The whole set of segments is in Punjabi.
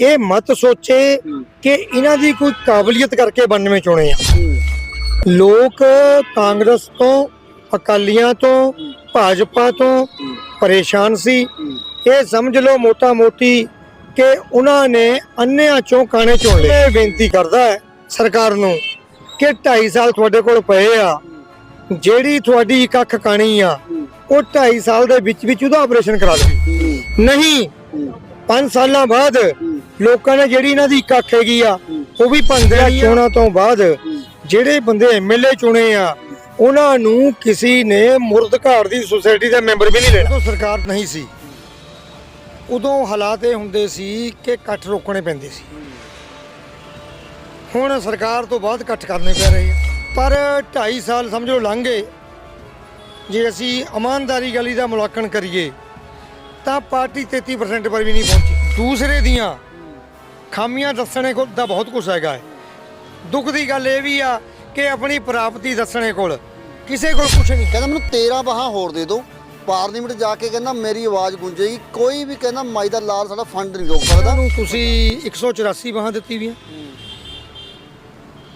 ਇਹ ਮਤ ਸੋਚੇ ਕਿ ਇਹਨਾਂ ਦੀ ਕੋਈ ਕਾਬਲੀਅਤ ਕਰਕੇ 92 ਚੁਣੇ ਆ। ਲੋਕ ਕਾਂਗਰਸ ਤੋਂ ਅਕਾਲੀਆਂ ਤੋਂ ਭਾਜਪਾ ਤੋਂ ਪਰੇਸ਼ਾਨ ਸੀ। ਇਹ ਸਮਝ ਲਓ ਮੋਟਾ ਮੋਟੀ ਕਿ ਉਹਨਾਂ ਨੇ ਅੰਨਿਆਂ ਚੋਂ ਕਾਣੇ ਚੁਣ ਲਏ ਇਹ ਬੇਨਤੀ ਕਰਦਾ ਹੈ ਸਰਕਾਰ ਨੂੰ ਕਿ 2.5 ਸਾਲ ਤੁਹਾਡੇ ਕੋਲ ਪਏ ਆ। ਜਿਹੜੀ ਤੁਹਾਡੀ ਇੱਕ ਅੱਖ ਕਾਣੀ ਆ ਉਹ 2.5 ਸਾਲ ਦੇ ਵਿੱਚ ਵਿੱਚ ਉਹਦਾ ਆਪਰੇਸ਼ਨ ਕਰਾ ਲਓ ਨਹੀਂ। 5 ਸਾਲਾਂ ਬਾਅਦ ਲੋਕਾਂ ਨੇ ਜਿਹੜੀ ਇਹਨਾਂ ਦੀ ਇੱਕ ਅੱਖ ਹੈਗੀ ਆ ਉਹ ਵੀ ਭੰਦੇ ਆ ਚੋਣਾਂ ਤੋਂ ਬਾਅਦ ਜਿਹੜੇ ਬੰਦੇ ਐਮਐਲਏ ਚੁਣੇ ਆ ਉਹਨਾਂ ਨੂੰ ਕਿਸੇ ਨੇ ਮੁਰਦ ਘਾੜ ਦੀ ਸੁਸਾਇਟੀ ਦਾ ਮੈਂਬਰ ਵੀ ਨਹੀਂ ਲੈਣਾ। ਉਦੋਂ ਸਰਕਾਰ ਨਹੀਂ ਸੀ ਉਦੋਂ ਹਾਲਾਤ ਇਹ ਹੁੰਦੇ ਸੀ ਕਿ ਇਕੱਠ ਰੋਕਣੇ ਪੈਂਦੇ ਸੀ। ਹੁਣ ਸਰਕਾਰ ਤੋਂ ਬਾਅਦ ਇਕੱਠ ਕਰਨੇ ਪੈ ਰਹੇ ਆ। ਪਰ 2.5 ਸਾਲ ਸਮਝੋ ਲੰਘ ਗਏ। ਜੇ ਅਸੀਂ ਇਮਾਨਦਾਰੀ ਗਲੀ ਦਾ ਮੁਲਾਂਕਣ ਕਰੀਏ ਤਾਂ ਪਾਰਟੀ 33% ਪਰ ਵੀ ਨਹੀਂ ਪਹੁੰਚੀ। ਦੂਸਰੇ ਦੀਆਂ ਖਾਮੀਆਂ ਦੱਸਣੇ ਕੋਲ ਦਾ ਬਹੁਤ ਕੁਝ ਹੈਗਾ ਹੈ। ਦੁੱਖ ਦੀ ਗੱਲ ਇਹ ਵੀ ਆ ਕਿ ਆਪਣੀ ਪ੍ਰਾਪਤੀ ਦੱਸਣੇ ਕੋਲ ਕਿਸੇ ਕੋਲ ਕੁਝ ਨਹੀਂ। ਕਹਿੰਦਾ ਮੈਨੂੰ 13 ਬਾਹਾਂ ਹੋਰ ਦੇ ਦਿਓ ਪਾਰਲੀਮੈਂਟ ਜਾ ਕੇ ਕਹਿੰਦਾ ਮੇਰੀ ਆਵਾਜ਼ ਗੂੰਜੇਗੀ। ਕੋਈ ਵੀ ਕਹਿੰਦਾ ਮਾਈ ਦਾ ਲਾਲ ਸਾਡਾ ਫੰਡ ਨਹੀਂ ਰੋਕ ਸਕਦਾ। ਨੂੰ ਤੁਸੀਂ 184 ਬਾਹਾਂ ਦਿੱਤੀ ਵੀਆਂ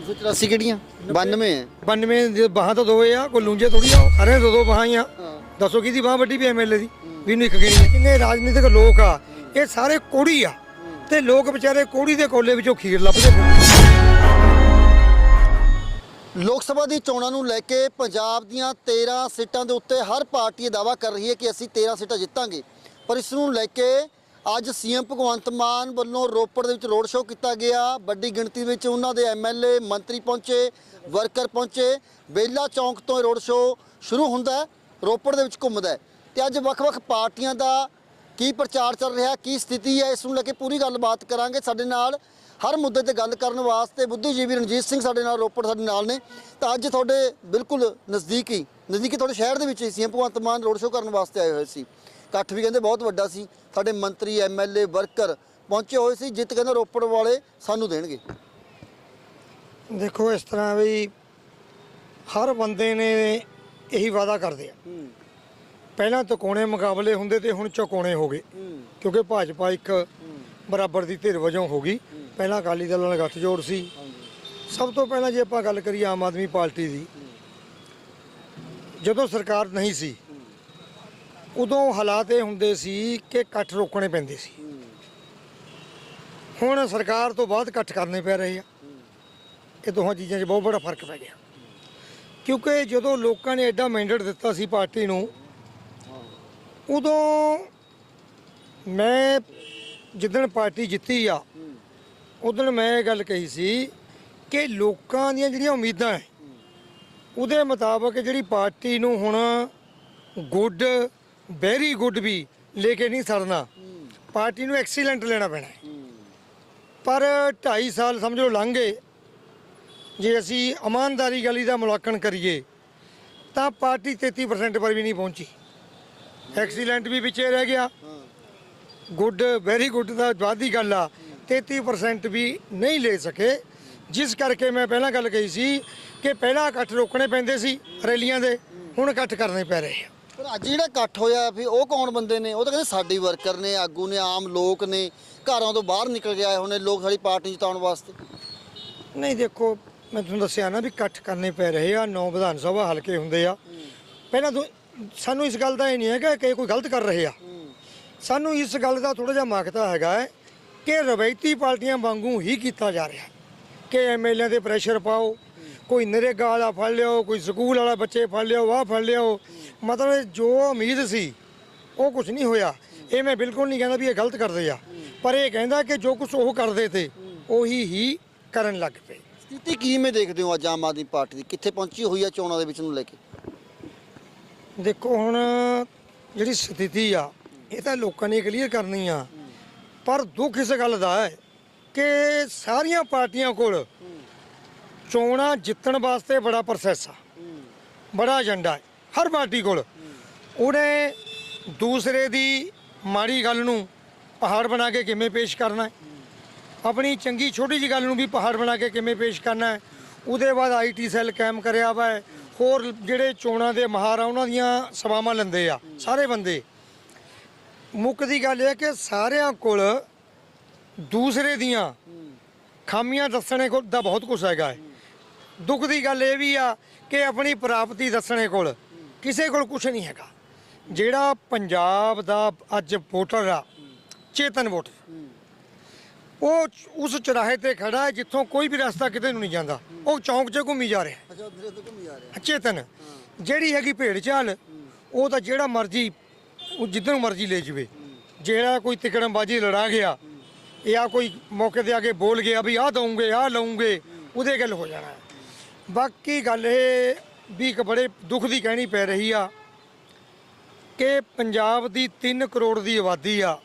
184 ਕਿਹੜੀਆਂ? 92 ਹੈ। 92 ਦੇ ਬਾਹਾਂ ਤਾਂ ਦੋਏ ਆ ਕੋਈ ਲੂੰਜੇ ਥੋੜੀ ਆ ਅਰੇ ਦੋ ਦੋ ਬਾਹਾਂ ਹੀ ਆ। ਦੱਸੋ ਕਿਹਦੀ ਬਾਹ ਵੱਡੀ ਵੀ ਐਮਐਲਏ ਦੀ? ਵੀ ਇਹਨੂੰ ਇੱਕ ਗਿਣੀ ਕਿੰਨੇ ਰਾਜਨੀਤਿਕ ਲੋਕ ਆ। ਇਹ ਸਾਰੇ ਕੋੜੀ ਆ। ਤੇ ਲੋਕ ਵਿਚਾਰੇ ਕੋੜੀ ਦੇ ਕੋਲੇ ਵਿੱਚੋਂ ਖੀਰ ਲੱਭਦੇ ਫਿਰਦੇ। ਲੋਕ ਸਭਾ ਦੀ ਚੋਣਾਂ ਨੂੰ ਲੈ ਕੇ ਪੰਜਾਬ ਦੀਆਂ 13 ਸੀਟਾਂ ਦੇ ਉੱਤੇ ਹਰ ਪਾਰਟੀ ਇਹ ਦਾਅਵਾ ਕਰ ਰਹੀ ਹੈ ਕਿ ਅਸੀਂ 13 ਸੀਟਾਂ ਜਿੱਤਾਂਗੇ। ਪਰ ਇਸ ਨੂੰ ਲੈ ਕੇ ਅੱਜ ਸੀਐਮ ਭਗਵੰਤ ਮਾਨ ਵੱਲੋਂ ਰੋਪੜ ਦੇ ਵਿੱਚ ਰੋਡ ਸ਼ੋਅ ਕੀਤਾ ਗਿਆ। ਵੱਡੀ ਗਿਣਤੀ ਵਿੱਚ ਉਹਨਾਂ ਦੇ ਐਮਐਲਏ ਮੰਤਰੀ ਪਹੁੰਚੇ, ਵਰਕਰ ਪਹੁੰਚੇ। ਬੇਲਾ ਚੌਂਕ ਤੋਂ ਰੋਡ ਸ਼ੋਅ ਸ਼ੁਰੂ ਹੁੰਦਾ ਰੋਪੜ ਦੇ ਵਿੱਚ ਘੁੰਮਦਾ ਹੈ। ਤੇ ਅੱਜ ਵੱਖ-ਵੱਖ ਪਾਰਟੀਆਂ ਦਾ ਕੀ ਪ੍ਰਚਾਰ ਚੱਲ ਰਿਹਾ ਕੀ ਸਥਿਤੀ ਹੈ ਇਸ ਨੂੰ ਲੈ ਕੇ ਪੂਰੀ ਗੱਲਬਾਤ ਕਰਾਂਗੇ ਸਾਡੇ ਨਾਲ। ਹਰ ਮੁੱਦੇ ਤੇ ਗੱਲ ਕਰਨ ਵਾਸਤੇ ਬੁੱਧੀਜੀਵੀ ਰਣਜੀਤ ਸਿੰਘ ਸਾਡੇ ਨਾਲ ਰੋਪੜ ਸਾਡੇ ਨਾਲ ਨੇ। ਤਾਂ ਅੱਜ ਤੁਹਾਡੇ ਬਿਲਕੁਲ ਨਜ਼ਦੀਕੀ ਨਜ਼ਦੀਕੀ ਤੁਹਾਡੇ ਸ਼ਹਿਰ ਦੇ ਵਿੱਚ ਹੀ CM Bhagwant Mann road show ਕਰਨ ਵਾਸਤੇ ਆਏ ਹੋਏ ਸੀ। ਇਕੱਠ ਵੀ ਕਹਿੰਦੇ ਬਹੁਤ ਵੱਡਾ ਸੀ। ਸਾਡੇ ਮੰਤਰੀ ਐਮਐਲਏ ਵਰਕਰ ਪਹੁੰਚੇ ਹੋਏ ਸੀ। ਜਿੱਤ ਕਹਿੰਦੇ ਰੋਪੜ ਵਾਲੇ ਸਾਨੂੰ ਦੇਣਗੇ। ਦੇਖੋ ਇਸ ਤਰ੍ਹਾਂ ਵੀ ਹਰ ਬੰਦੇ ਨੇ ਇਹੀ ਵਾਅਦਾ ਕਰਦੇ ਆ। ਪਹਿਲਾਂ ਤਕੋਣੇ ਮੁਕਾਬਲੇ ਹੁੰਦੇ ਤੇ ਹੁਣ ਚੌਕੋਣੇ ਹੋ ਗਏ। ਕਿਉਂਕਿ ਭਾਜਪਾ ਇੱਕ ਬਰਾਬਰ ਦੀ ਧਿਰ ਵਜੋਂ ਹੋ ਗਈ। ਪਹਿਲਾਂ ਅਕਾਲੀ ਦਲ ਨਾਲ ਗੱਠਜੋੜ ਸੀ। ਸਭ ਤੋਂ ਪਹਿਲਾਂ ਜੇ ਆਪਾਂ ਗੱਲ ਕਰੀਏ ਆਮ ਆਦਮੀ ਪਾਰਟੀ ਦੀ ਜਦੋਂ ਸਰਕਾਰ ਨਹੀਂ ਸੀ ਉਦੋਂ ਹਾਲਾਤ ਇਹ ਹੁੰਦੇ ਸੀ ਕਿ ਇਕੱਠ ਰੋਕਣੇ ਪੈਂਦੇ ਸੀ। ਹੁਣ ਸਰਕਾਰ ਤੋਂ ਬਾਅਦ ਇਕੱਠ ਕਰਨੇ ਪੈ ਰਹੇ ਆ। ਇਹ ਦੋਹਾਂ ਚੀਜ਼ਾਂ 'ਚ ਬਹੁਤ ਬੜਾ ਫ਼ਰਕ ਪੈ ਗਿਆ। ਕਿਉਂਕਿ ਜਦੋਂ ਲੋਕਾਂ ਨੇ ਐਡਾ ਮੈਂਡੇਟ ਦਿੱਤਾ ਸੀ ਪਾਰਟੀ ਨੂੰ ਉਦੋਂ ਮੈਂ ਜਿੱਦਣ ਪਾਰਟੀ ਜਿੱਤੀ ਆ, ਉਦੋਂ ਮੈਂ ਇਹ ਗੱਲ ਕਹੀ ਸੀ ਕਿ ਲੋਕਾਂ ਦੀਆਂ ਜਿਹੜੀਆਂ ਉਮੀਦਾਂ ਹੈ ਉਹਦੇ ਮੁਤਾਬਕ ਜਿਹੜੀ ਪਾਰਟੀ ਨੂੰ ਹੁਣ ਗੁੱਡ, ਵੈਰੀ ਗੁੱਡ ਵੀ ਲੈ ਕੇ ਨਹੀਂ ਸਰਨਾ, ਪਾਰਟੀ ਨੂੰ ਐਕਸੀਲੈਂਟ ਲੈਣਾ ਪੈਣਾ ਹੈ ਪਰ 2.5 ਸਾਲ ਸਮਝੋ ਲੰਘ ਗਏ, ਜੇ ਅਸੀਂ ਇਮਾਨਦਾਰੀ ਗਲੀ ਦਾ ਮੁਲਾਂਕਣ ਕਰੀਏ, ਤਾਂ ਪਾਰਟੀ 33% ਪਰ ਵੀ ਨਹੀਂ ਪਹੁੰਚੀ। ਐਕਸੀਲੈਂਟ ਵੀ ਵਿੱਚੇ ਰਹਿ ਗਿਆ। ਗੁੱਡ ਵੈਰੀ ਗੁੱਡ ਦਾ ਬਾਅਦ ਦੀ ਗੱਲ ਆ। 33% ਵੀ ਨਹੀਂ ਲੈ ਸਕੇ। ਜਿਸ ਕਰਕੇ ਮੈਂ ਪਹਿਲਾਂ ਗੱਲ ਕਹੀ ਸੀ ਕਿ ਪਹਿਲਾਂ ਇਕੱਠ ਰੋਕਣੇ ਪੈਂਦੇ ਸੀ ਰੈਲੀਆਂ ਦੇ ਹੁਣ ਇਕੱਠ ਕਰਨੇ ਪੈ ਰਹੇ ਆ। ਪਰ ਅੱਜ ਜਿਹੜਾ ਇਕੱਠ ਹੋਇਆ ਫਿਰ ਉਹ ਕੌਣ ਬੰਦੇ ਨੇ? ਉਹ ਤਾਂ ਕਹਿੰਦੇ ਸਾਡੇ ਵਰਕਰ ਨੇ ਆਗੂ ਨੇ ਆਮ ਲੋਕ ਨੇ। ਘਰਾਂ ਤੋਂ ਬਾਹਰ ਨਿਕਲ ਕੇ ਆਏ ਹੋਣੇ ਲੋਕ ਸਾਡੀ ਪਾਰਟੀ ਜਿਤਾਉਣ ਵਾਸਤੇ। ਨਹੀਂ ਦੇਖੋ ਮੈਂ ਤੁਹਾਨੂੰ ਦੱਸਿਆ ਨਾ ਵੀ ਇਕੱਠ ਕਰਨੇ ਪੈ ਰਹੇ ਆ। ਨੌ ਵਿਧਾਨ ਸਭਾ ਹਲਕੇ ਹੁੰਦੇ ਆ। ਪਹਿਲਾਂ ਤੋਂ ਸਾਨੂੰ ਇਸ ਗੱਲ ਦਾ ਇਹ ਨਹੀਂ ਹੈਗਾ ਕਿ ਕੋਈ ਗਲਤ ਕਰ ਰਹੇ ਆ। ਸਾਨੂੰ ਇਸ ਗੱਲ ਦਾ ਥੋੜਾ ਜਿਹਾ ਮਾਖਤਾ ਹੈਗਾ ਹੈ ਕਿ ਰਵਾਇਤੀ ਪਾਰਟੀਆਂ ਵਾਂਗੂ ਹੀ ਕੀਤਾ ਜਾ ਰਿਹਾ। ਹੈ ਕਿ ਐਮਐਲਏ ਦੇ ਪ੍ਰੈਸ਼ਰ ਪਾਓ, ਕੋਈ ਨਰੇਗਾ ਵਾਲਾ ਫੜ ਲਿਓ ਕੋਈ ਸਕੂਲ ਵਾਲਾ ਬੱਚੇ ਫੜ ਲਿਓ ਆਹ ਫੜ ਲਿਓ ਮਤਲਬ ਜੋ ਉਮੀਦ ਸੀ, ਉਹ ਕੁਝ ਨਹੀਂ ਹੋਇਆ। ਇਹ ਮੈਂ ਬਿਲਕੁਲ ਨਹੀਂ ਕਹਿੰਦਾ ਵੀ ਇਹ ਗਲਤ ਕਰਦੇ ਆ। ਪਰ ਇਹ ਕਹਿੰਦਾ ਕਿ ਜੋ ਕੁਝ ਉਹ ਕਰਦੇ ਤੇ, ਉਹੀ ਹੀ ਕਰਨ ਲੱਗ ਪਏ। ਸਥਿਤੀ ਕੀ ਮੈਂ ਦੇਖਦੇ ਹੋ ਅੱਜ ਆਮ ਆਦਮੀ ਪਾਰਟੀ ਦੀ? ਕਿੱਥੇ ਪਹੁੰਚੀ ਹੋਈ ਆ ਚੋਣਾਂ ਦੇ ਵਿੱਚ ਨੂੰ ਲੈ ਕੇ? ਦੇਖੋ, ਹੁਣ ਜਿਹੜੀ ਸਥਿਤੀ ਆ, ਇਹ ਤਾਂ ਲੋਕਾਂ ਨੇ ਕਲੀਅਰ ਕਰਨੀ ਆ। ਪਰ ਦੁੱਖ ਇਸ ਗੱਲ ਦਾ ਹੈ ਕਿ ਸਾਰੀਆਂ ਪਾਰਟੀਆਂ ਕੋਲ ਚੋਣਾਂ ਜਿੱਤਣ ਵਾਸਤੇ ਬੜਾ ਪ੍ਰੋਸੈਸ ਆ। ਬੜਾ ਏਜੰਡਾ ਹੈ, ਹਰ ਪਾਰਟੀ ਕੋਲ। ਉਹਨੇ ਦੂਸਰੇ ਦੀ ਮਾੜੀ ਗੱਲ ਨੂੰ ਪਹਾੜ ਬਣਾ ਕੇ ਕਿਵੇਂ ਪੇਸ਼ ਕਰਨਾ ਹੈ? ਆਪਣੀ ਚੰਗੀ ਛੋਟੀ ਜੀ ਗੱਲ ਨੂੰ ਵੀ ਪਹਾੜ ਬਣਾ ਕੇ ਕਿਵੇਂ ਪੇਸ਼ ਕਰਨਾ ਹੈ? ਉਹਦੇ ਬਾਅਦ ਆਈਟੀ ਸੈੱਲ ਕਾਇਮ ਕਰਿਆ ਵਾ ਹੈ। ਹੋਰ ਜਿਹੜੇ ਚੋਣਾਂ ਦੇ ਮਹਾਰ ਆ, ਉਹਨਾਂ ਦੀਆਂ ਸਭਾਵਾਂ ਲੈਂਦੇ ਆ, ਸਾਰੇ ਬੰਦੇ। ਮੁੱਖ ਦੀ ਗੱਲ ਇਹ ਹੈ ਕਿ ਸਾਰਿਆਂ ਕੋਲ ਦੂਸਰੇ ਦੀਆਂ ਖਾਮੀਆਂ ਦੱਸਣੇ ਕੋਲ ਦਾ ਬਹੁਤ ਕੁਝ ਹੈਗਾ ਹੈ। ਦੁੱਖ ਦੀ ਗੱਲ ਇਹ ਵੀ ਆ ਕਿ ਆਪਣੀ ਪ੍ਰਾਪਤੀ ਦੱਸਣੇ ਕੋਲ ਕਿਸੇ ਕੋਲ ਕੁਝ ਨਹੀਂ ਹੈਗਾ। ਜਿਹੜਾ ਪੰਜਾਬ ਦਾ ਅੱਜ ਵੋਟਰ ਆ, ਚੇਤਨ ਵੋਟਰ। ਉਹ ਚ- ਉਸ ਚੁਰਾਹੇ ਤੇ ਖੜਾ ਹੈ ਜਿੱਥੋਂ ਕੋਈ ਵੀ ਰਸਤਾ ਕਿਤੇ ਨੂੰ ਨਹੀਂ ਜਾਂਦਾ। ਉਹ ਚੌਂਕ 'ਚ ਘੁੰਮੀ ਜਾ ਰਿਹਾ ਅੱਛਾ ਉਧਰ ਤੋਂ ਘੁੰਮੀ ਆ ਰਿਹਾ ਚੇਤਨ ਜਿਹੜੀ ਹੈਗੀ ਭੇਡ ਚਾਲ ਉਹ ਤਾਂ ਜਿਹੜਾ ਮਰਜ਼ੀ ਉਹ ਜਿੱਧਰ ਮਰਜ਼ੀ ਲੈ ਜਵੇ। ਜਿਹੜਾ ਕੋਈ ਤਿਕੜਮਬਾਜੀ ਲੜਾ ਗਿਆ ਜਾਂ ਕੋਈ ਮੌਕੇ ਤੇ ਆ ਕੇ ਬੋਲ ਗਿਆ ਵੀ ਆਹ ਦਊਂਗੇ ਆਹ ਲਊਂਗੇ ਉਹਦੇ ਗੱਲ ਹੋ ਜਾਣਾ ਹੈ। ਬਾਕੀ ਗੱਲ ਇਹ ਵੀ ਇੱਕ ਬੜੇ ਦੁੱਖ ਦੀ ਕਹਿਣੀ ਪੈ ਰਹੀ ਆ ਕਿ ਪੰਜਾਬ ਦੀ 3 ਕਰੋੜ ਦੀ ਆਬਾਦੀ ਆ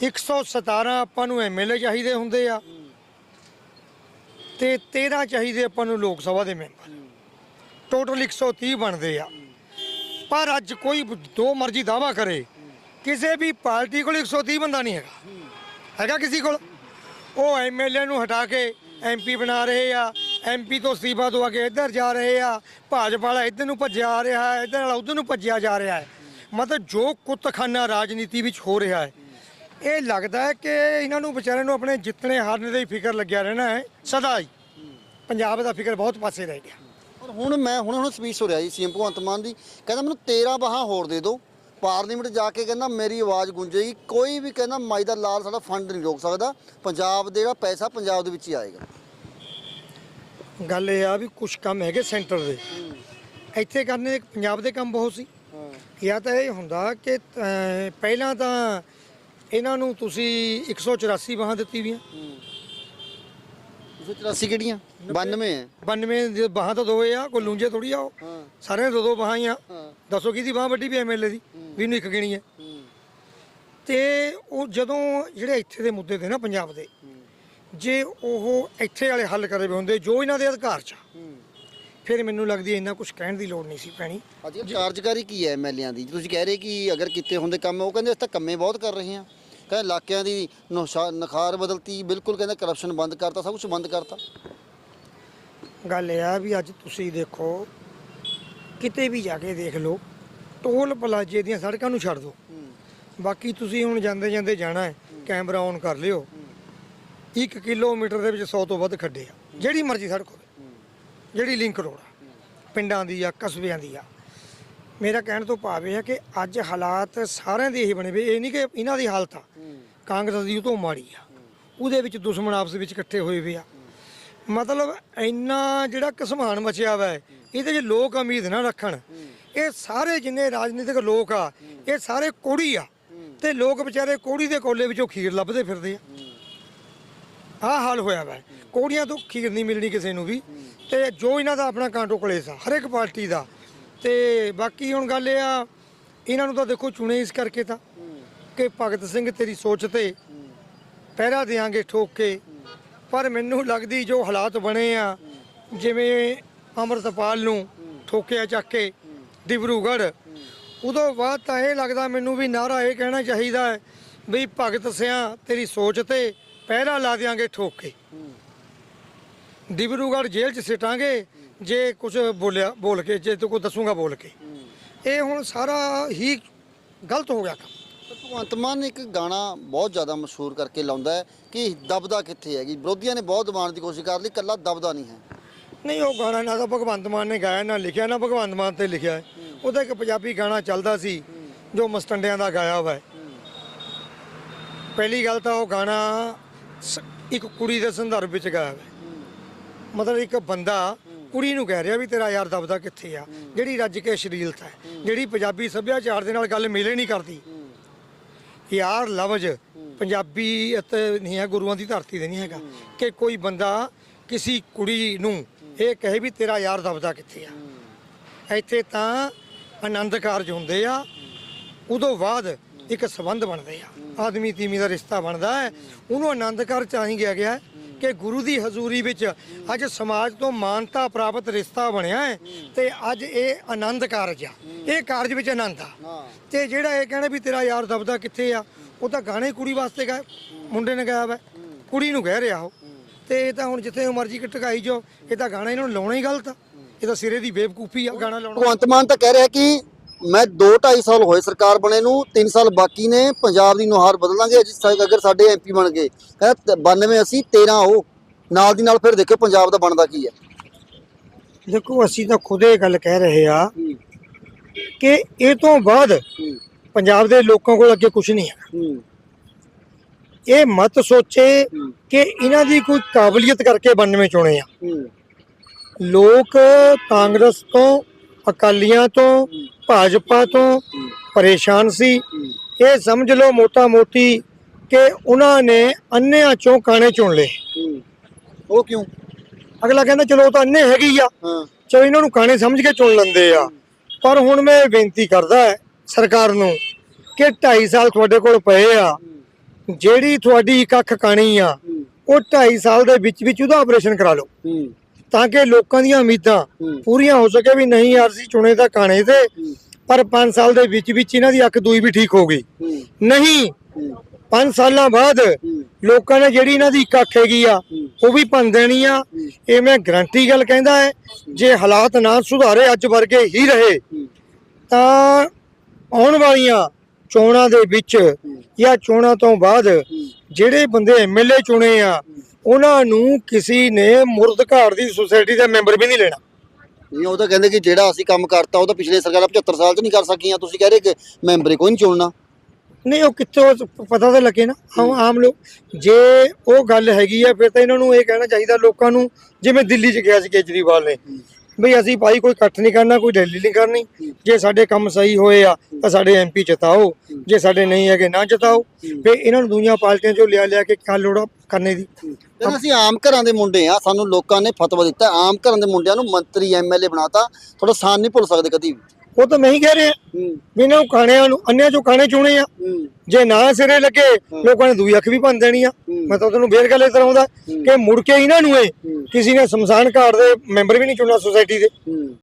117 ਆਪਾਂ ਨੂੰ ਐਮਐਲਏ ਚਾਹੀਦੇ ਹੁੰਦੇ ਆ ਤੇ 13 ਚਾਹੀਦੇ ਆਪਾਂ ਨੂੰ ਲੋਕ ਸਭਾ ਦੇ ਮੈਂਬਰ। ਟੋਟਲ 130 ਬਣਦੇ ਆ। ਪਰ ਅੱਜ ਕੋਈ ਦੋ ਮਰਜ਼ੀ ਦਾਵਾ ਕਰੇ, ਕਿਸੇ ਵੀ ਪਾਰਟੀ ਕੋਲ 130 ਬੰਦਾ ਨਹੀਂ ਹੈਗਾ। ਹੈਗਾ ਕਿਸੇ ਕੋਲ? ਉਹ ਐਮਐਲਏ ਨੂੰ ਹਟਾ ਕੇ ਐਮਪੀ ਬਣਾ ਰਹੇ ਆ ਐਮਪੀ ਤੋਂ ਅਸਤੀਫਾ ਦਵਾ ਕੇ ਇੱਧਰ ਜਾ ਰਹੇ ਆ, ਭਾਜਪਾ ਵਾਲਾ ਇੱਧਰ ਨੂੰ ਭੱਜਿਆ ਆ ਰਿਹਾ ਹੈ, ਇੱਧਰ ਵਾਲਾ ਉੱਧਰ ਨੂੰ ਭੱਜਿਆ ਜਾ ਰਿਹਾ ਹੈ। ਮਤਲਬ ਜੋ ਕੁੱਤਖਾਨਾ ਰਾਜਨੀਤੀ ਵਿੱਚ ਹੋ ਰਿਹਾ ਹੈ ਇਹ ਲੱਗਦਾ ਹੈ ਕਿ ਇਹਨਾਂ ਨੂੰ ਵਿਚਾਰਿਆਂ ਨੂੰ ਆਪਣੇ ਜਿੱਤਣੇ ਹਾਰਨੇ ਦਾ ਹੀ ਫਿਕਰ ਲੱਗਿਆ ਰਹਿਣਾ ਹੈ ਸਦਾ ਹੀ। ਪੰਜਾਬ ਦਾ ਫਿਕਰ ਬਹੁਤ ਪਾਸੇ ਰਹਿ ਗਿਆ। ਪਰ ਹੁਣ ਮੈਂ ਹੁਣ ਹੁਣ ਸਪੀਚ ਹੋ ਰਿਹਾ ਜੀ ਸੀਐਮ ਭਗਵੰਤ ਮਾਨ ਦੀ। ਕਹਿੰਦਾ ਮੈਨੂੰ 13 ਬਾਹਾਂ ਹੋਰ ਦੇ ਦਿਓ। ਪਾਰਲੀਮੈਂਟ ਜਾ ਕੇ ਕਹਿੰਦਾ ਮੇਰੀ ਆਵਾਜ਼ ਗੂੰਜੇਗੀ। ਕੋਈ ਵੀ ਕਹਿੰਦਾ ਮਾਈ ਦਾ ਲਾਲ ਸਾਡਾ ਫੰਡ ਨਹੀਂ ਰੋਕ ਸਕਦਾ। ਪੰਜਾਬ ਦੇ ਜਿਹੜਾ ਪੈਸਾ ਪੰਜਾਬ ਦੇ ਵਿੱਚ ਹੀ ਆਏਗਾ। ਗੱਲ ਇਹ ਆ ਵੀ ਕੁਝ ਕੰਮ ਹੈਗੇ ਸੈਂਟਰ ਦੇ। ਇੱਥੇ ਕਰਨੇ ਪੰਜਾਬ ਦੇ ਕੰਮ ਬਹੁਤ ਸੀ। ਜਾਂ ਤਾਂ ਇਹ ਹੁੰਦਾ ਕਿ ਪਹਿਲਾਂ ਤਾਂ ਇਹਨਾਂ ਨੂੰ ਤੁਸੀਂ 184 ਬਾਹਾਂ ਦਿੱਤੀ ਵੀਆਂ। 184 ਕਿਹੜੀਆਂ? 92 ਹੈ 92 ਦੇ ਬਾਹਾਂ ਤਾਂ ਦੋਏ ਆ ਕੋਈ ਲੂੰਜੇ ਥੋੜੀ ਆ ਉਹ। ਸਾਰਿਆਂ ਦੇ ਦੋ ਦੋ ਬਾਹਾਂ ਹੀ ਆ। ਦੱਸੋ ਕਿਹਦੀ ਬਾਹ ਵੱਡੀ ਵੀ ਐਮਐਲਏ ਦੀ? ਵੀ ਇਹਨੂੰ ਇੱਕ ਗਿਣੀ ਹੈ। ਤੇ ਉਹ ਜਦੋਂ ਜਿਹੜੇ ਇੱਥੇ ਦੇ ਮੁੱਦੇ ਤੇ ਨਾ ਪੰਜਾਬ ਦੇ ਜੇ ਉਹ ਇੱਥੇ ਵਾਲੇ ਹੱਲ ਕਰੇ ਵੇ ਹੁੰਦੇ ਜੋ ਇਹਨਾਂ ਦੇ ਅਧਿਕਾਰ ਚ ਫਿਰ ਮੈਨੂੰ ਲੱਗਦੀ ਇੰਨਾ ਕੁਝ ਕਹਿਣ ਦੀ ਲੋੜ ਨਹੀਂ ਸੀ ਪੈਣੀ। ਅੱਜ ਕਾਰਜਕਾਰੀ ਕੀ ਹੈ ਐਮਐਲਏਆਂ ਦੀ? ਤੁਸੀਂ ਕਹਿ ਰਹੇ ਕਿ ਅਗਰ ਕੀਤੇ ਹੁੰਦੇ ਕੰਮ ਉਹ ਕਹਿੰਦੇ ਅਸੀਂ ਤਾਂ ਕੰਮੇ ਬਹੁਤ ਕਰ ਰਹੇ ਹਾਂ। ਕਹਿੰਦੇ ਇਲਾਕਿਆਂ ਦੀ ਨਖਾਰ ਬਦਲਤੀ ਬਿਲਕੁਲ ਕਹਿੰਦੇ ਕਰਪਸ਼ਨ ਬੰਦ ਕਰਤਾ ਸਭ ਕੁਝ ਬੰਦ ਕਰਤਾ। ਗੱਲ ਇਹ ਆ ਵੀ ਅੱਜ ਤੁਸੀਂ ਦੇਖੋ ਕਿਤੇ ਵੀ ਜਾ ਕੇ ਦੇਖ ਲਓ ਟੋਲ ਪਲਾਜੇ ਦੀਆਂ ਸੜਕਾਂ ਨੂੰ ਛੱਡ ਦਿਓ। ਬਾਕੀ ਤੁਸੀਂ ਹੁਣ ਜਾਂਦੇ ਜਾਂਦੇ ਜਾਣਾ ਹੈ ਕੈਮਰਾ ਔਨ ਕਰ ਲਿਓ। 1 ਕਿਲੋਮੀਟਰ ਦੇ ਵਿੱਚ 100 ਤੋਂ ਵੱਧ ਖੱਡੇ ਆ ਜਿਹੜੀ ਮਰਜ਼ੀ ਸੜਕ ਹੋਵੇ। ਜਿਹੜੀ ਲਿੰਕ ਰੋਡ ਆ ਪਿੰਡਾਂ ਦੀ ਆ ਕਸਬਿਆਂ ਦੀ ਆ। ਮੇਰਾ ਕਹਿਣ ਤੋਂ ਭਾਵ ਇਹ ਹੈ ਕਿ ਅੱਜ ਹਾਲਾਤ ਸਾਰਿਆਂ ਦੇ ਇਹੀ ਬਣੇ ਵੇ ਇਹ ਨਹੀਂ ਕਿ ਇਹਨਾਂ ਦੀ ਹਾਲਤ ਆ। ਕਾਂਗਰਸ ਦੀ ਉਹ ਤੋਂ ਮਾੜੀ ਆ। ਉਹਦੇ ਵਿੱਚ ਦੁਸ਼ਮਣ ਆਪਸ ਵਿੱਚ ਇਕੱਠੇ ਹੋਏ ਵੇ ਆ। ਮਤਲਬ ਇੰਨਾ ਜਿਹੜਾ ਘਸਮਾਨ ਮਚਿਆ ਵਾ, ਇਹਦੇ 'ਚ ਲੋਕ ਉਮੀਦ ਨਾ ਰੱਖਣ। ਇਹ ਸਾਰੇ ਜਿੰਨੇ ਰਾਜਨੀਤਿਕ ਲੋਕ ਆ, ਇਹ ਸਾਰੇ ਕੋੜੀ ਆ। ਤੇ ਲੋਕ ਵਿਚਾਰੇ ਕੋੜੀ ਦੇ ਕੋਲੇ ਵਿੱਚੋਂ ਖੀਰ ਲੱਭਦੇ ਫਿਰਦੇ ਆ। ਆਹ ਹਾਲ ਹੋਇਆ ਵਾ। ਕੋੜੀਆਂ ਤੋਂ ਖੀਰ ਨਹੀਂ ਮਿਲਣੀ ਕਿਸੇ ਨੂੰ ਵੀ। ਤੇ ਜੋ ਇਹਨਾਂ ਦਾ ਆਪਣਾ ਕਾਂਟੋ ਕਲੇਸ ਆ, ਹਰ ਇੱਕ ਪਾਰਟੀ ਦਾ। ਤੇ ਬਾਕੀ ਹੁਣ ਗੱਲ ਇਹ ਆ, ਇਹਨਾਂ ਨੂੰ ਤਾਂ ਦੇਖੋ ਚੁਣੇ ਇਸ ਕਰਕੇ ਤਾਂ। ਕਿ ਭਗਤ ਸਿੰਘ ਤੇਰੀ ਸੋਚ ਤੇ ਪਹਿਰਾ ਦੇਾਂਗੇ ਠੋਕ। ਕੇ ਪਰ ਮੈਨੂੰ ਲੱਗਦੀ ਜੋ ਹਾਲਾਤ ਬਣੇ ਆ, ਜਿਵੇਂ ਅਮਰਤਪਾਲ ਨੂੰ ਠੋਕਿਆ ਚੱਕ ਕੇ ਡਿਬਰੂਗੜ੍ਹ, ਉਦੋਂ ਬਾਅਦ ਤਾਂ ਇਹ ਲੱਗਦਾ ਮੈਨੂੰ ਵੀ ਨਾਰਾ ਇਹ ਕਹਿਣਾ ਚਾਹੀਦਾ ਹੈ ਵੀ ਭਗਤ ਸਿਆਂ ਤੇਰੀ ਸੋਚ ਤੇ ਪਹਿਰਾ ਲਾ ਦਿਆਂਗੇ ਠੋਕ। ਕੇ ਡਿਬਰੂਗੜ੍ਹ ਜੇਲ੍ਹ 'ਚ ਸਿਟਾਂਗੇ, ਜੇ ਕੁਝ ਬੋਲਿਆ, ਬੋਲ ਕੇ, ਜੇ ਤੂੰ ਕੋ ਦੱਸੂਗਾ ਬੋਲ ਕੇ। ਇਹ ਹੁਣ ਸਾਰਾ ਹੀ ਗਲਤ ਹੋ ਗਿਆ ਕੰਮ। ਭਗਵੰਤ ਮਾਨ ਇੱਕ ਗਾਣਾ ਬਹੁਤ ਜ਼ਿਆਦਾ ਮਸ਼ਹੂਰ ਕਰਕੇ ਲਾਉਂਦਾ ਹੈ ਕਿ ਦਬਦਾ ਕਿੱਥੇ ਹੈਗੀ? ਵਿਰੋਧੀਆਂ ਨੇ ਬਹੁਤ ਦਬਾਉਣ ਦੀ ਕੋਸ਼ਿਸ਼ ਕਰ ਲਈ ਕੱਲਾ ਦਬਦਾ ਨਹੀਂ ਹੈ। ਨਹੀਂ ਉਹ ਗਾਣਾ ਨਾ ਤਾਂ ਭਗਵੰਤ ਮਾਨ ਨੇ ਗਾਇਆ ਨਾ ਲਿਖਿਆ ਨਾ ਭਗਵੰਤ ਮਾਨ ਤੇ ਲਿਖਿਆ ਹੈ। ਉਹਦਾ ਇੱਕ ਪੰਜਾਬੀ ਗਾਣਾ ਚੱਲਦਾ ਸੀ ਜੋ ਮਸਟੰਡਿਆਂ ਦਾ ਗਾਇਆ ਹੋਇਆ ਪਹਿਲੀ ਗੱਲ ਤਾਂ ਉਹ ਗਾਣਾ ਇੱਕ ਕੁੜੀ ਦੇ ਸੰਦਰਭ ਵਿੱਚ ਗਾਇਆ ਹੈ। ਮਤਲਬ ਇੱਕ ਬੰਦਾ ਕੁੜੀ ਨੂੰ ਕਹਿ ਰਿਹਾ ਵੀ ਤੇਰਾ ਯਾਰ ਦਬਦਾ ਕਿੱਥੇ ਆ? ਜਿਹੜੀ ਰੱਜ ਕੇ ਸ਼ਰੀਲਤਾ ਹੈ ਜਿਹੜੀ ਪੰਜਾਬੀ ਸੱਭਿਆਚਾਰ ਦੇ ਨਾਲ ਗੱਲ ਮਿਲੇ ਨਹੀਂ ਕਰਦੀ ਯਾਰ ਲਫ਼ਜ਼ ਪੰਜਾਬੀ ਅਤੇ ਨਹੀਂ ਹੈ ਗੁਰੂਆਂ ਦੀ ਧਰਤੀ ਤੇ ਨਹੀਂ ਹੈਗਾ ਕਿ ਕੋਈ ਬੰਦਾ ਕਿਸੇ ਕੁੜੀ ਨੂੰ ਇਹ ਕਹੇ ਵੀ ਤੇਰਾ ਯਾਰ ਦਬਦਾ ਕਿੱਥੇ ਆ? ਇੱਥੇ ਤਾਂ ਆਨੰਦ ਕਾਰਜ ਹੁੰਦੇ ਆ। ਉਦੋਂ ਬਾਅਦ ਇੱਕ ਸਬੰਧ ਬਣਦੇ ਆ। ਆਦਮੀ ਤੀਮੀ ਦਾ ਰਿਸ਼ਤਾ ਬਣਦਾ ਹੈ। ਉਹਨੂੰ ਆਨੰਦ ਕਾਰਜ ਚਾਹੀ ਗਿਆ ਗਿਆ। ਕਿ ਗੁਰੂ ਦੀ ਹਜ਼ੂਰੀ ਵਿੱਚ ਅੱਜ ਸਮਾਜ ਤੋਂ ਮਾਨਤਾ ਪ੍ਰਾਪਤ ਰਿਸ਼ਤਾ ਬਣਿਆ ਹੈ ਤੇ ਅੱਜ ਇਹ ਆਨੰਦ ਕਾਰਜ ਆ। ਇਹ ਕਾਰਜ ਵਿੱਚ ਆਨੰਦ ਆ। ਤੇ ਜਿਹੜਾ ਇਹ ਕਹਿੰਦਾ ਵੀ ਤੇਰਾ ਯਾਰ ਦਬਦਾ ਕਿੱਥੇ ਆ ਉਹ ਤਾਂ ਗਾਣੇ ਕੁੜੀ ਵਾਸਤੇ ਗਾਇਆ ਮੁੰਡੇ ਨੇ ਗਾਇਆ ਵਾ। ਕੁੜੀ ਨੂੰ ਕਹਿ ਰਿਹਾ ਉਹ। ਤੇ ਇਹ ਤਾਂ ਹੁਣ ਜਿੱਥੇ ਮਰਜ਼ੀ ਟਕਾਈ ਜੋ ਇਹ ਤਾਂ ਗਾਣਾ ਇਹਨਾਂ ਨੂੰ ਲਾਉਣਾ ਹੀ ਗਲਤ ਆ। ਇਹ ਤਾਂ ਸਿਰੇ ਦੀ ਬੇਵਕੂਫੀ ਆ ਗਾਣਾ ਲਾਉਣਾ। ਭਗਵੰਤ ਮਾਨ ਤਾਂ ਕਹਿ ਰਿਹਾ ਕਿ ਮੈਂ 2 2.5 ਸਾਲ ਹੋਏ ਸਰਕਾਰ ਬਣੇ ਨੂੰ 3 ਸਾਲ ਬਾਕੀ ਨੇ ਪੰਜਾਬ ਦੀ ਨੁਹਾਰ ਬਦਲਾਂਗੇ ਅੱਜ ਸਾ- ਅਗਰ ਸਾਡੇ ਐਮਪੀ ਬਣ ਗਏ। ਕਹਿੰਦਾ 92 ਅਸੀਂ 13 ਉਹ। ਨਾਲ ਦੀ ਨਾਲ ਫਿਰ ਦੇਖੋ ਪੰਜਾਬ ਦਾ ਬਣਦਾ ਕੀ ਹੈ। ਦੇਖੋ ਅਸੀਂ ਤਾਂ ਖੁਦ ਇਹ ਗੱਲ ਕਹਿ ਰਹੇ ਆ ਕਿ ਇਹ ਤੋਂ ਬਾਅਦ ਪੰਜਾਬ ਦੇ ਲੋਕਾਂ ਕੋਲ ਅੱਗੇ ਕੁਝ ਨਹੀਂ ਹੈ। ਇਹ ਮਤ ਸੋਚੇ ਕਿ ਇਹਨਾਂ ਦੀ ਕੋਈ ਕਾਬਲੀਅਤ ਕਰਕੇ 92 ਚੁਣੇ ਆ। ਲੋਕ ਕਾਂਗਰਸ ਤੋਂ ਅਕਾਲੀਆਂ ਤੋਂ ਭਾਜਪਾ ਤੋਂ ਪਰੇਸ਼ਾਨ ਸੀ। ਇਹ ਸਮਝ ਲਓ ਮੋਟਾ ਮੋਟੀ ਕਿ ਉਹਨਾਂ ਨੇ ਅੰਨਿਆਂ ਚੋਂ ਕਾਣੇ ਚੁਣ ਲਏ। ਉਹ ਕਿਉਂ? ਅਗਲਾ ਕਹਿੰਦਾ ਚਲੋ ਤਾਂ ਅੰਨੇ ਹੈਗੇ ਆ। ਚਲੋ ਇਹਨਾਂ ਨੂੰ ਕਾਣੇ ਸਮਝ ਕੇ ਚੁਣ ਲੈਂਦੇ ਆ। ਪਰ ਹੁਣ ਮੈਂ ਬੇਨਤੀ ਕਰਦਾ ਸਰਕਾਰ ਨੂੰ ਕਿ 2.5 ਸਾਲ ਤੁਹਾਡੇ ਕੋਲ ਪਏ ਆ। ਜਿਹੜੀ ਤੁਹਾਡੀ ਇੱਕ ਅੱਖ ਕਾਣੀ ਆ ਉਹ 2.5 ਸਾਲ ਦੇ ਵਿੱਚ ਵਿੱਚ ਉਹਦਾ ਆਪਰੇਸ਼ਨ ਕਰਾ ਲਓ। ਤਾਂ ਕਿ ਲੋਕਾਂ ਦੀਆਂ ਉਮੀਦਾਂ ਪੂਰੀਆਂ ਹੋ ਸਕੇ ਵੀ ਨਹੀਂ ਯਾਰ ਸੀ ਚੁਣੇ ਤਾਂ ਕਾਣੇ ਤੇ ਪਰ 5 ਸਾਲ ਦੇ ਵਿੱਚ ਵਿੱਚ ਇਹਨਾਂ ਦੀ ਅੱਖ ਦੂਈ ਵੀ ਠੀਕ ਹੋ ਗਈ। ਨਹੀਂ 5 ਸਾਲਾਂ ਬਾਅਦ ਲੋਕਾਂ ਨੇ ਜਿਹੜੀ ਇਹਨਾਂ ਦੀ ਇੱਕ ਅੱਖ ਹੈਗੀ ਆ ਉਹ ਵੀ ਭੰਨ ਦੇਣੀ ਆ। ਇਹ ਮੈਂ ਗਰੰਟੀ ਗੱਲ ਕਹਿੰਦਾ ਹੈ ਜੇ ਹਾਲਾਤ ਨਾ ਸੁਧਾਰੇ ਅੱਜ ਵਰਗੇ ਹੀ ਰਹੇ ਤਾਂ ਆਉਣ ਵਾਲੀਆਂ ਚੋਣਾਂ ਦੇ ਵਿੱਚ ਜਾਂ ਚੋਣਾਂ ਤੋਂ ਬਾਅਦ ਜਿਹੜੇ ਬੰਦੇ ਐਮਐਲਏ ਚੁਣੇ ਆ ਉਹਨਾਂ ਨੂੰ ਕਿਸੇ ਨੇ ਮੁਰਦ ਘਾੜ ਦੀ ਸੁਸਾਇਟੀ ਦਾ ਮੈਂਬਰ ਵੀ ਨਹੀਂ ਲੈਣਾ। ਨਹੀਂ ਉਹ ਤਾਂ ਕਹਿੰਦੇ ਕਿ ਜਿਹੜਾ ਅਸੀਂ ਕੰਮ ਕਰਤਾ ਉਹ ਤਾਂ ਪਿਛਲੇ ਸਰਕਾਰਾਂ 75 ਸਾਲ 'ਚ ਨਹੀਂ ਕਰ ਸਕੀਆਂ। ਤੁਸੀਂ ਕਹਿ ਰਹੇ ਕਿ ਮੈਂਬਰ ਹੀ ਕੋਈ ਨਹੀਂ ਚੁਣਨਾ। ਨਹੀਂ ਉਹ ਕਿੱਥੋਂ ਪਤਾ ਤਾਂ ਲੱਗੇ ਨਾ। ਆਮ ਆਮ ਲੋਕ ਜੇ ਉਹ ਗੱਲ ਹੈਗੀ ਆ ਫਿਰ ਤਾਂ ਇਹਨਾਂ ਨੂੰ ਇਹ ਕਹਿਣਾ ਚਾਹੀਦਾ ਲੋਕਾਂ ਨੂੰ ਜਿਵੇਂ ਦਿੱਲੀ 'ਚ ਗਿਆ ਸੀ ਕੇਜਰੀਵਾਲ ਨੇ। ਬਈ ਅਸੀਂ ਭਾਈ ਕੋਈ ਇਕੱਠ ਨਹੀਂ ਕਰਨਾ, ਕੋਈ ਰੈਲੀ ਨਹੀਂ ਕਰਨੀ। ਜੇ ਸਾਡੇ ਕੰਮ ਸਹੀ ਹੋਏ ਆ, ਤਾਂ ਸਾਡੇ ਐਮਪੀ ਜਿਤਾਓ। ਜੇ ਸਾਡੇ ਨਹੀਂ ਹੈਗੇ, ਨਾ ਜਿਤਾਓ। ਫਿਰ ਇਹਨਾਂ ਨੂੰ ਦੂਜੀਆਂ ਪਾਰਟੀਆਂ 'ਚੋਂ ਲਿਆ ਲਿਆ ਕੇ ਕਿਆ ਲੋੜ ਆ ਕਰਨੇ ਦੀ? ਜਦੋਂ ਅਸੀਂ ਆਮ ਘਰਾਂ ਦੇ ਮੁੰਡੇ ਆ, ਸਾਨੂੰ ਲੋਕਾਂ ਨੇ ਫਤਵਾ ਦਿੱਤਾ। ਆਮ ਘਰਾਂ ਦੇ ਮੁੰਡਿਆਂ ਨੂੰ ਮੰਤਰੀ ਐਮਐਲਏ ਬਣਾਤਾ। ਥੋੜਾ ਸਾਨ ਨਹੀਂ ਭੁੱਲ ਸਕਦੇ ਕਦੀ ਵੀ। ਉਹ ਤਾਂ ਮੈਂ ਹੀ ਕਹਿ ਰਿਹਾ। ਵੀ ਇਹਨਾਂ ਨੂੰ ਖਾਣਿਆਂ ਨੂੰ ਅੰਨਿਆਂ 'ਚੋਂ ਖਾਣੇ ਚੁਣੇ ਆ। ਜੇ ਨਾ ਸਿਰੇ ਲੱਗੇ ਲੋਕਾਂ ਨੇ ਦੂਈ ਅੱਖ ਵੀ ਭੰਨ ਦੇਣੀ ਆ। ਮੈਂ ਤਾਂ ਤੁਹਾਨੂੰ ਫੇਰ ਗੱਲ ਇਸ ਤਰ੍ਹਾਂ ਆਉਂਦਾ ਕਿ ਮੁੜ ਕੇ ਇਹਨਾਂ ਨੂੰ ਇਹ ਕਿਸੇ ਨੇ ਸ਼ਮਸ਼ਾਨ ਘਾਟ ਦੇ ਮੈਂਬਰ ਵੀ ਨਹੀਂ ਚੁਣਨਾ ਸੁਸਾਇਟੀ ਦੇ।